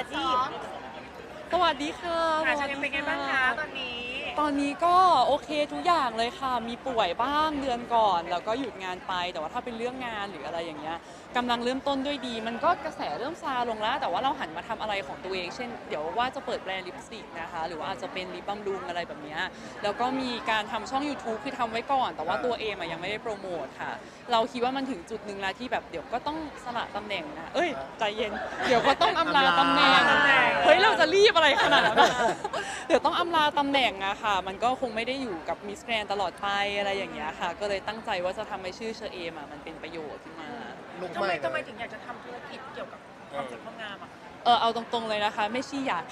าชีพสวัสดีค่ะค่ะชาวัสเอ็มดีเป็นไงบ้างคะตอนนี้ ตอนนี้ก็โอเคทุกอย่างเลยค่ะ มีป่วยบ้างเดือนก่อน แล้วก็หยุดงานไป แต่ว่าถ้าเป็นเรื่องงานหรืออะไรอย่างเงี้ยกำลังเริ่มต้นด้วยดี มันก็กระแสเริ่มซาลงแล้ว แต่ว่าเราหันมาทำอะไรของตัวเอง เช่น เดี๋ยวว่าจะเปิดแบรนด์ลิปสติกนะคะ หรือว่าอาจจะเป็นลิปบำรุงอะไรแบบเนี้ยแล้วก็มีการทำช่อง YouTube คือทำไว้ก่อน แต่ว่าตัวเอมอะยังไม่ได้โปรโมทค่ะ เราคิดว่ามันถึงจุดหนึ่งแล้วที่แบบเดี๋ยวก็ต้องสละตำแหน่งนะ เอ้ยใจเย็น เดี๋ยวก็ต้องอำลาตำแหน่งอำลาตำแหน่ง เฮ้ยเราจะรีบอะไรขนาดนั้นอะเดี๋ยวต้องอำลาตำแหน่งอะค่ะมันก็คงไม่ได้อยู่กับมิสแกรนตลอดไปอะไรอย่างเงี้ยค่ะ ก็เลยตั้งใจว่าจะทำให้ชื่อเชอเอมอะมันเป็นประโยชน์ขึ้นมา ลุกทำไมใหม่ทำไมถึงอยากจะทำธุรกิจเกี่ยวกับความสวยความงามอะ เออเอาตรงๆเลยนะคะ ไม่ชี้อยาก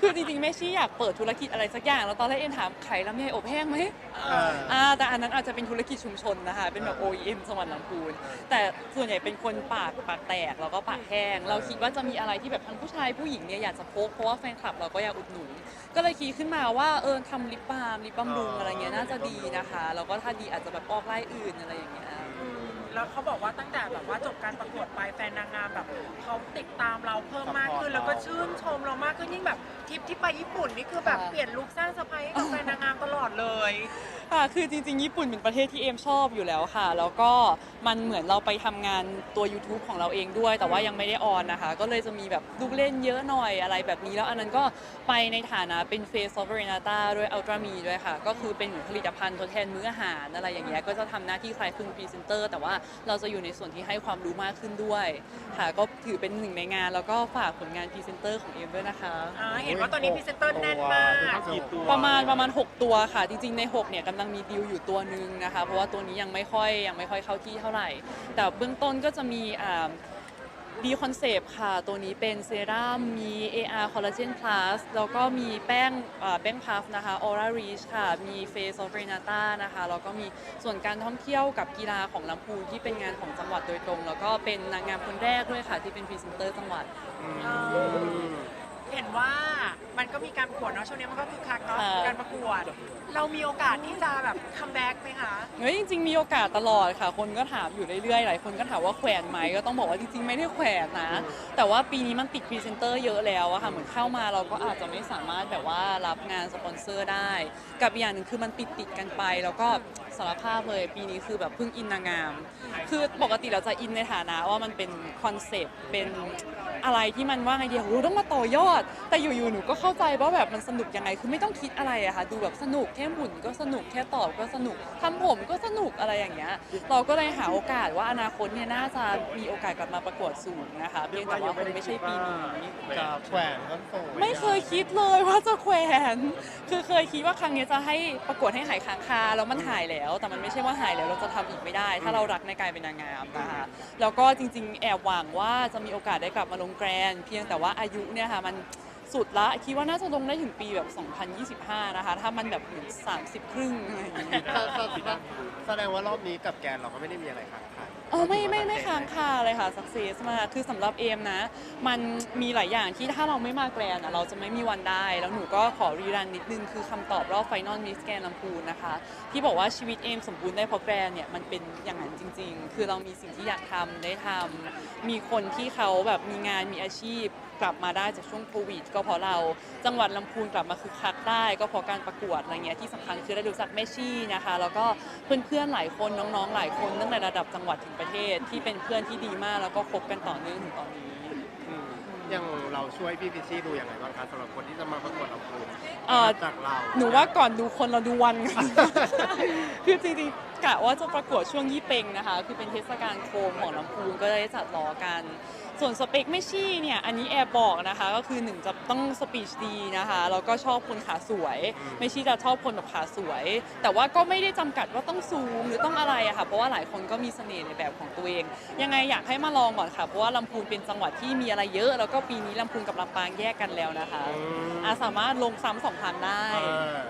คือจริงๆไม่ชี้อยากเปิดธุรกิจอะไรสักอย่าง แล้วตอนแรกเอ็นถามไข่ลำไยอบแห้งไหมอ่า อ่าแต่อันนั้นอาจจะเป็นธุรกิจชุมชนนะคะ เป็นแบบ OEM จังหวัดลำพูน แต่ส่วนใหญ่เป็นคนปากปากแตกแล้วก็ปากแห้ง เราคิดว่าจะมีอะไรที่แบบทั้งผู้ชายผู้หญิงเนี่ยอยากจะพกเพราะว่าแฟนคลับเราก็อยากอุดหนุน ก็เลยคิดขึ้นมาว่าเออทำลิปบาล์มลิปบำรุงอะไรเงี้ยน่าจะดีนะคะ แล้วก็ถ้าดีอาจจะแบบออกไล่อื่นอะไรอย่างเงี้ย อืม แล้วเขาบอกว่าตั้งแต่แบบว่าจบการประกวดไปแฟนนางงามแบบเขาติดตามเราเพิ่มมากขึ้น แล้วก็ชื่นชมเรามากขึ้นยิ่งแบบทริปที่ไปญี่ปุ่นนี่คือแบบค่ะเปลี่ยนลุคสร้างสะพายให้กับแฟนนางงามตลอดเลย ค่ะคือจริงๆ ญี่ปุ่นเป็นประเทศที่เอมชอบอยู่แล้วค่ะ แล้วก็มันเหมือนเราไปทำงานตัว YouTube ของเราเองด้วย แต่ว่ายังไม่ได้ออนนะคะ ก็เลยจะมีแบบลูกเล่นเยอะหน่อยอะไรแบบนี้แล้วอันนั้นก็ไปในฐานะเป็น Face of Renata ด้วย Ultra Me ด้วยค่ะ ก็คือเป็นเหมือนผลิตภัณฑ์ทดแทนมื้ออาหารอะไรอย่างเงี้ยก็จะทำหน้าที่คล้ายคลึงพรีเซนเตอร์แต่ว่าเราจะอยู่ในส่วนที่ให้ความรู้มากขึ้นด้วยค่ะ ก็ถือเป็นหนึ่งในงาน แล้วก็ฝากผลงานพรีเซนเตอร์ของเอมด้วยนะคะ อ่าเห็นว่าตอนนี้พรีเซนเตอร์แน่นมากประมาณประมาณ 6 ตัวค่ะ จริงๆใน 6 เนี่ยกำลังมีดีลอยู่ตัวหนึ่งนะคะ เพราะว่าตัวนี้ยังไม่ค่อยยังไม่ค่อยเข้าที่เท่าไหร่ แต่เบื้องต้นก็จะมีอ่าดีคอนเซปต์ค่ะ ตัวนี้เป็นเซรั่มมี AR Collagen Plus แล้วก็มีแป้งอ่าแป้งพัฟนะคะ Aura Reach ค่ะ มี Face of Renata นะคะ แล้วก็มีส่วนการท่องเที่ยวกับกีฬาของลำพูนที่เป็นงานของจังหวัดโดยตรง แล้วก็เป็นนางงามคนแรกด้วยค่ะ ที่เป็นพรีเซนเตอร์จังหวัด เห็นว่ามันก็มีการประกวดเนาะช่วงนี้มันก็คือคักเนาะค่ะ การประกวด เรามีโอกาสที่จะแบบคัมแบ็กไหมคะเฮ้ยจริงๆมีโอกาสตลอดค่ะ คนก็ถามอยู่เรื่อยๆหลายคนก็ถามว่าแขวนไหมก็ต้องบอกว่าจริงๆไม่ได้แขวนนะ แต่ว่าปีนี้มันติดพรีเซนเตอร์เยอะแล้วอะค่ะเหมือนเข้ามาเราก็อาจจะไม่สามารถแบบว่ารับงานสปอนเซอร์ได้ กับอีกอย่างหนึ่งคือมันติดติดๆกันไป แล้วก็สารภาพเลยปีนี้คือแบบเพิ่งอินนางงาม คือปกติเราจะอินในฐานะว่ามันเป็นคอนเซปต์เป็นอะไรที่มันว่าไงเดียวรู้ต้องมาต่อยอดแต่อยู่ๆหนูก็เข้าใจว่าแบบมันสนุกยังไงคือไม่ต้องคิดอะไรอะค่ะดูแบบสนุกแค่หมุนก็สนุกแค่ตอบก็สนุกทำผมก็สนุกอะไรอย่างเงี้ยเราก็เลยหาโอกาสว่าอนาคตเนี่ยน่าจะมีโอกาสกลับมาประกวดสูงนะคะเพียงแต่ว่าคงไม่ใช่ปีนี้จะแขวนต้นสูงไม่เคยคิดเลยว่าจะแขวน คือเคยคิดว่าครั้งนี้จะให้ประกวดให้หายค้างคาแล้วมันหายแล้ว แต่มันไม่ใช่ว่าหายแล้วเราจะทำอีกไม่ได้ ถ้าเรารักในการเป็นนางงามนะคะ แล้วก็จริงๆ แอบหวังว่าจะมีโอกาสได้กลับมาลงแกรนด์เพียงแต่ว่าอายุเนี่ยค่ะมัน สุดละคิดว่าน่าจะลงได้ถึงปีแบบ 2025 นะคะ ถ้ามันแบบเหมือน30 ครึ่งอะไรอย่างเงี้ย แสดงว่ารอบนี้กับแกนเราก็ไม่ได้มีอะไรค้างคา เออไม่ไม่ไม่ค้างคาเลยค่ะสักเซสมากคือสำหรับเอมนะ มันมีหลายอย่างที่ถ้าเราไม่มาแกรนอะเราจะไม่มีวันได้ แล้วหนูก็ขอรีรันนิดนึงคือคำตอบรอบไฟนอลมิสแกนลำพูนนะคะ ที่บอกว่าชีวิตเอมสมบูรณ์ได้เพราะแกรนเนี่ยมันเป็นอย่างนั้นจริง ๆ คือเรามีสิ่งที่อยากทำได้ทำมีคนที่เขาแบบมีงานมีอาชีพ กลับมาได้จากช่วงโควิด ก็เพราะเราจังหวัดลำพูนกลับมาคึกคักได้ ก็เพราะการประกวดอะไรเงี้ยที่สำคัญคือได้รู้จักแม่ชี่นะคะ แล้วก็เพื่อนๆหลายคนน้องๆหลายคนตั้งแต่ระดับจังหวัดถึงประเทศที่เป็นเพื่อนที่ดีมากแล้วก็คบกันต่อเนื่องถึงตอนนี้อืม อย่างเราช่วยพี่พิชชี่ดูอย่างไรบ้างคะสำหรับคนที่จะมาประกวดลำพูนเอ่อ จากเรา หนูว่าก่อนดูคนเราดูวันกันคือจริงๆกะว่าจะประกวดช่วงยี่เปงนะคะ คือเป็นเทศกาลโคมของลำพูนก็ได้จัดล้อกัน ส่วนสเปคไม่ชี่เนี่ยอันนี้แอบบอกนะคะก็คือหนึ่งจะต้องสปีชดีนะคะแล้วก็ชอบคนขาสวย ไม่ชี่จะชอบคนแบบขาสวย แต่ว่าก็ไม่ได้จำกัดว่าต้องสูงหรือต้องอะไรอะค่ะเพราะว่าหลายคนก็มีเสน่ห์ในแบบของตัวเอง ยังไงอยากให้มาลองก่อนค่ะเพราะว่าลำพูนเป็นจังหวัดที่มีอะไรเยอะ แล้วก็ปีนี้ลำพูนกับลำปางแยกกันแล้วนะคะอืมอาสามารถลงซ้ำสองทางได้อ่า